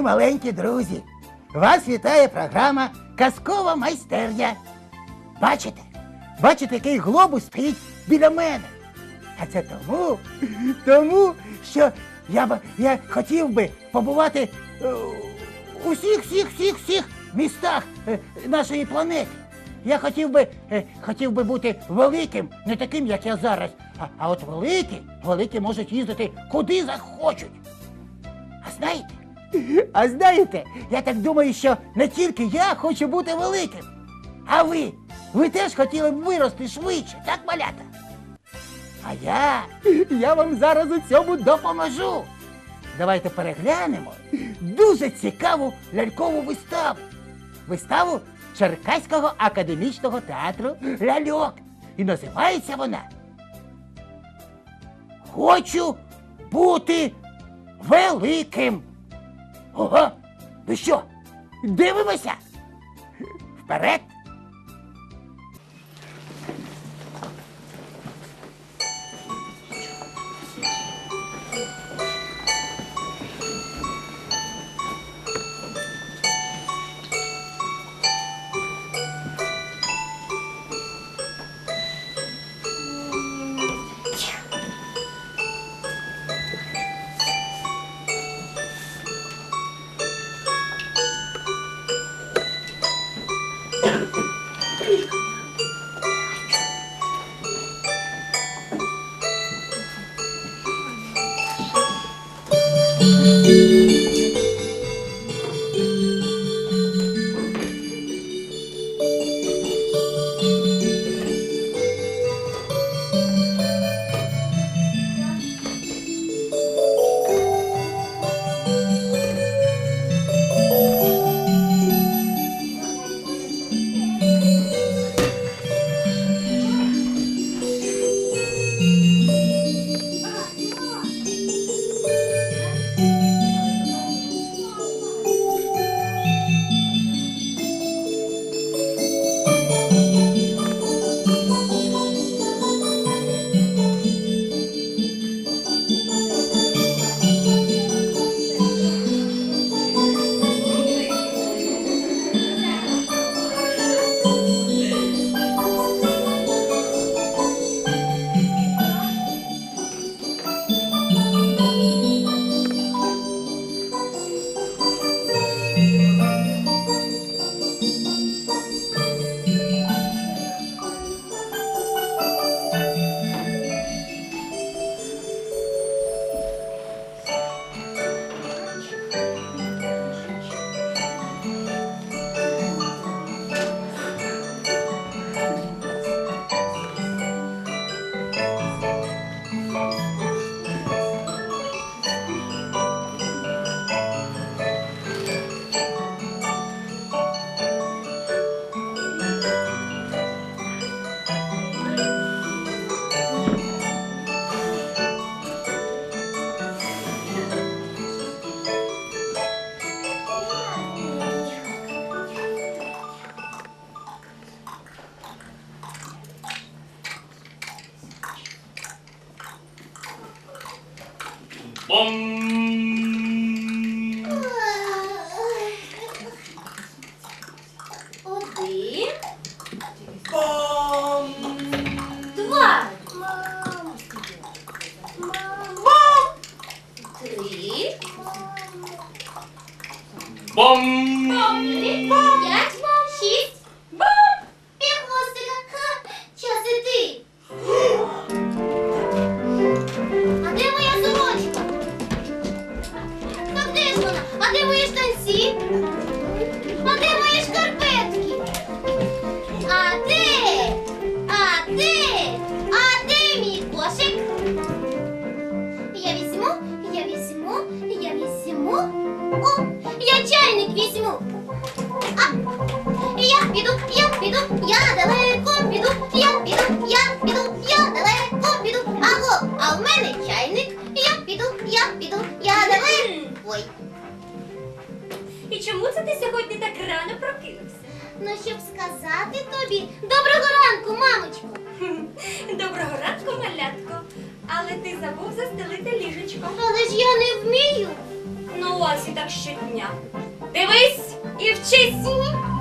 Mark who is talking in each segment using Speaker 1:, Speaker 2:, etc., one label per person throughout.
Speaker 1: Мої маленькі друзі, вас вітає програма Казкова майстерня. Бачите? Бачите, який глобус стоїть біля мене. А це тому, тому що я, б, я хотів би побувати е, у всіх, всіх, всіх, всіх містах е, нашої планети. Я хотів би, е, хотів би бути великим, не таким, як я зараз. А, а от великі, великі можуть їздити куди захочуть. А знаєте? А знаєте, я так думаю, що не тільки я хочу бути великим, а ви. Ви теж хотіли б вирости швидше, так, малята? А я, я вам зараз у цьому допоможу. Давайте переглянемо дуже цікаву лялькову виставу. Виставу Черкаського академічного театру ляльок. І називається вона Хочу бути великим. Ого, ну що, дивимося? Вперед!
Speaker 2: 음. 어디? 뻥. 두 번. 뻥. 뻥. 뻥. тобою.
Speaker 3: І чому це ти сьогодні так рано прокинувся?
Speaker 2: Ну, щоб сказати тобі доброго ранку,
Speaker 3: мамочку. Доброго ранку, малятко. Але ти забув застелити ліжечко.
Speaker 2: Але ж я не вмію. Ну, ось і так щодня. Дивись і вчись.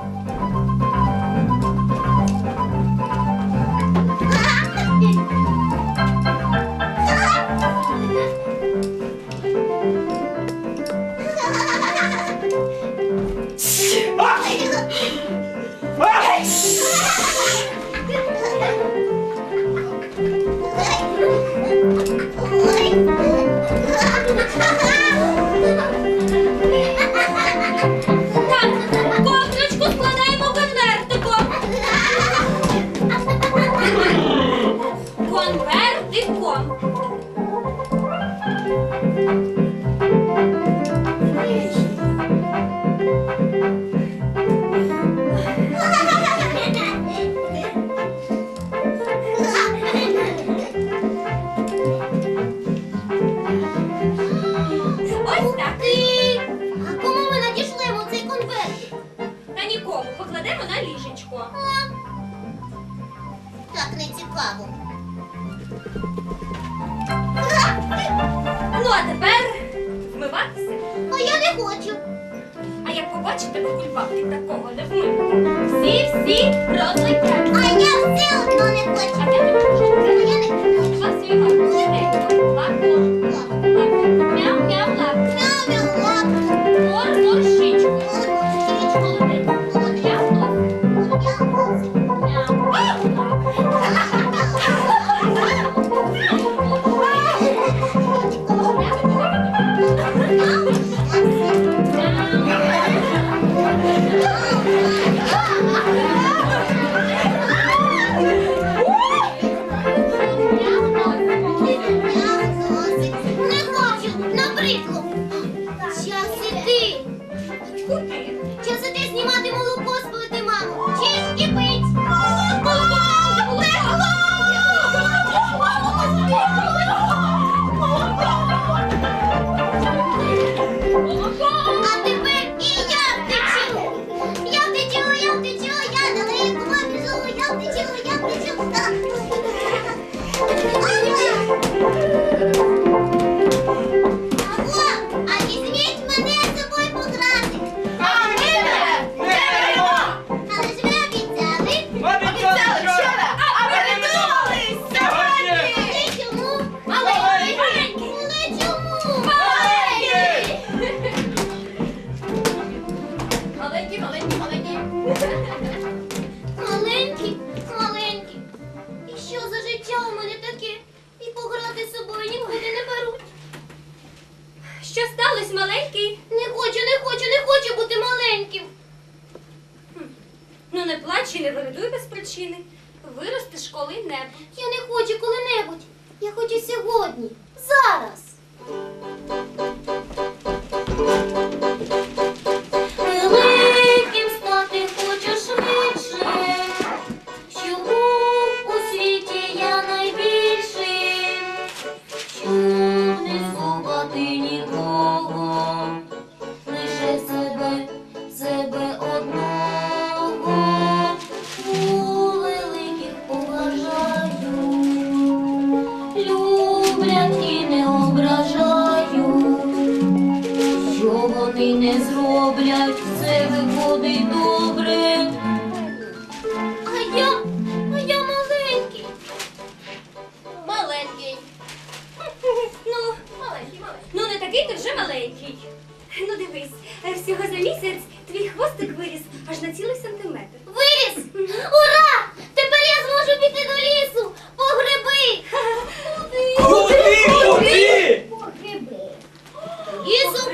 Speaker 3: Ісу,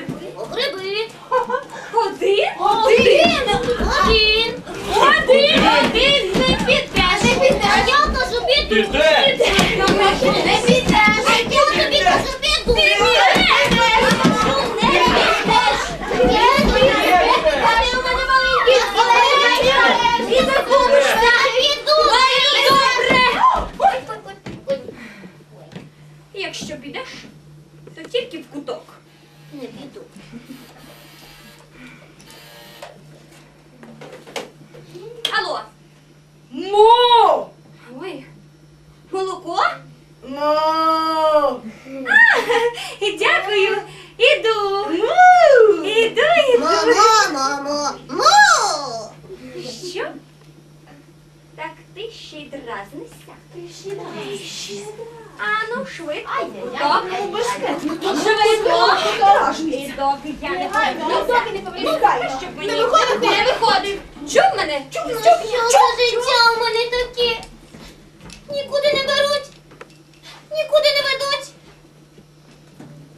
Speaker 2: гриби. Один? Один? Один. Один.
Speaker 3: Один не підеш. Не підеш.
Speaker 2: А
Speaker 3: я кажу
Speaker 2: піду. Підеш. Не підеш.
Speaker 3: А я тобі кажу
Speaker 2: піду. Ти
Speaker 3: Якщо
Speaker 2: підеш,
Speaker 3: то
Speaker 2: тільки в
Speaker 3: куток не
Speaker 2: піду.
Speaker 3: Алло. Мо! Ой, молоко? Мо! А, дякую.
Speaker 4: Іду.
Speaker 2: Му! Іду, іду.
Speaker 3: Мамо, мамо, мо! Що?
Speaker 2: Так ти
Speaker 3: ще й дразнишся? Ти ще й дразнишся ну швидко. Доки швидко. І доки я не повернуся, доки не повернуся, щоб мені не виходив. Чув мене? Чув, чув,
Speaker 2: за життя у мене таке? Нікуди не беруть, нікуди не ведуть.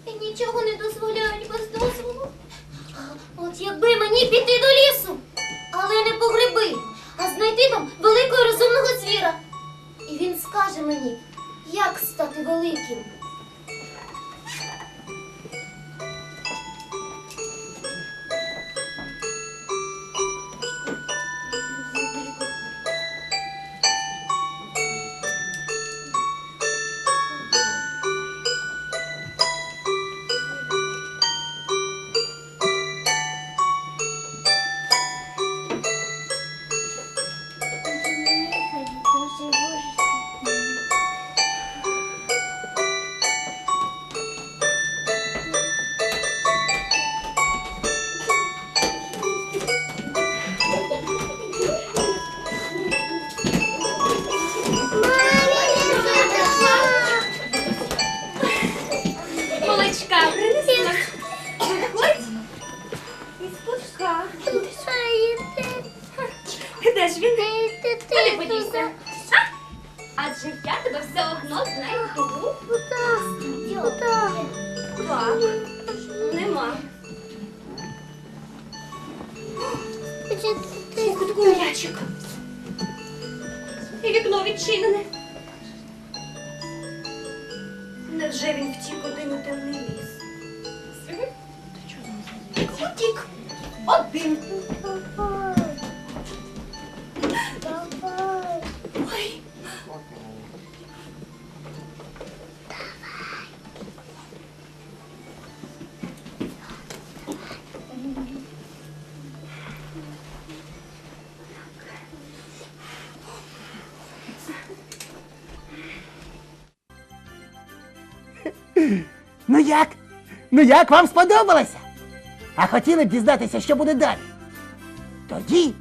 Speaker 2: І нічого не дозволяють без дозволу. От якби мені піти до лісу, але не по гриби, а знайти там великого розумного звіра. І він скаже мені, як стати великим.
Speaker 3: Так. Нема. У кутку м'ячик. І вікно відчинене.
Speaker 1: Як? Ну як вам сподобалося? А хотіли б дізнатися, що буде далі? Тоді,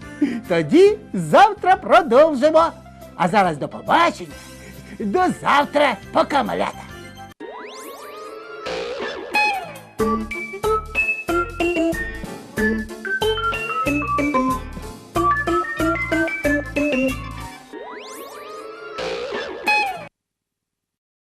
Speaker 1: тоді завтра продовжимо. А зараз до побачення. До завтра, пока малята.